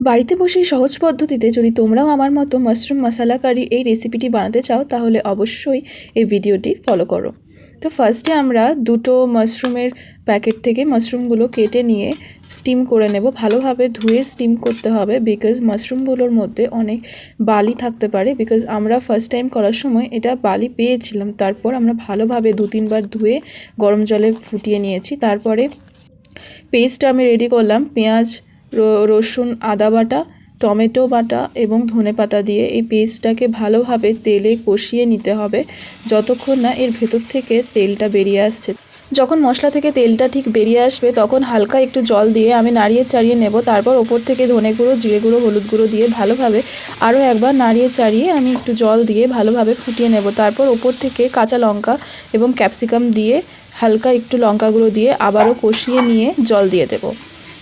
বাড়িতে বসেই সহজ পদ্ধতিতে যদি তোমরাও আমার মতো মাশরুম মশালা কারি এই রেসিপিটি বানাতে চাও, তাহলে অবশ্যই এই ভিডিওটি ফলো করো। তো ফার্স্টে আমরা দুটো মাশরুমের প্যাকেট থেকে মাশরুমগুলো কেটে নিয়ে স্টিম করে নেব। ভালোভাবে ধুয়ে স্টিম করতে হবে বিকজ মাশরুমগুলোর মধ্যে অনেক বালি থাকতে পারে। বিকজ আমরা ফার্স্ট টাইম করার সময় এটা বালি পেয়েছিলাম, তারপর আমরা ভালোভাবে দু তিনবার ধুয়ে গরম জলে ফুটিয়ে নিয়েছি। তারপরে পেস্ট আমি রেডি করলাম, পেঁয়াজ রসুন, আদা বাটা, টমেটো বাটা এবং ধনেপাতা দিয়ে এই পেস্টটাকে ভালোভাবে তেলে কষিয়ে নিতে হবে যতক্ষণ না এর ভেতর থেকে তেলটা বেরিয়ে আসছে। যখন মশলা থেকে তেলটা ঠিক বেরিয়ে আসবে তখন হালকা একটু জল দিয়ে আমি নাড়িয়ে চাড়িয়ে নেব। তারপর ওপর থেকে ধনে গুঁড়ো, জিরে গুঁড়ো, হলুদ গুঁড়ো দিয়ে ভালোভাবে আরও একবার নাড়িয়ে চাড়িয়ে আমি একটু জল দিয়ে ভালোভাবে ফুটিয়ে নেব। তারপর ওপর থেকে কাঁচা লঙ্কা এবং ক্যাপসিকাম দিয়ে হালকা একটু লঙ্কা গুঁড়ো দিয়ে আবারও কষিয়ে নিয়ে জল দিয়ে দেবো।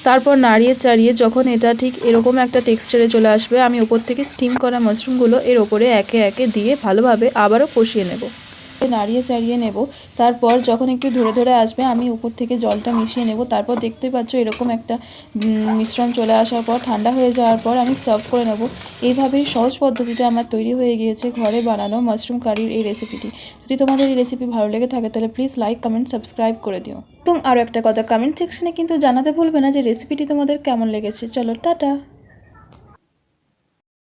তারপর নাড়িয়ে চাড়িয়ে যখন এটা ঠিক এরকম একটা টেক্সচারে চলে আসবে, আমি ওপর থেকে স্টিম করা মাশরুমগুলো এর ওপরে একে একে দিয়ে ভালোভাবে আবারও কষিয়ে নেব। নাড়িয়ে চাড়িয়ে নেব। তারপর যখন একটু ধরে ধরে আসবে, আমি উপর থেকে জলটা মিশিয়ে নেব। তারপর দেখতে পাচ্ছ এরকম একটা মিশ্রণ চলে আসার পর, ঠান্ডা হয়ে যাওয়ার পর আমি সার্ভ করে নেব। এইভাবেই সহজ পদ্ধতিতে আমার তৈরি হয়ে গিয়েছে ঘরে বানানো মাশরুম কারির এই রেসিপিটি যদি তোমাদের এই রেসিপি ভালো লেগে থাকে, তাহলে প্লিজ লাইক কমেন্ট সাবস্ক্রাইব করে দিও। এবং আরও একটা কথা কমেন্ট সেকশনে কিন্তু জানাতে ভুলবে না যে রেসিপিটি তোমাদের কেমন লেগেছে। চলো, টাটা!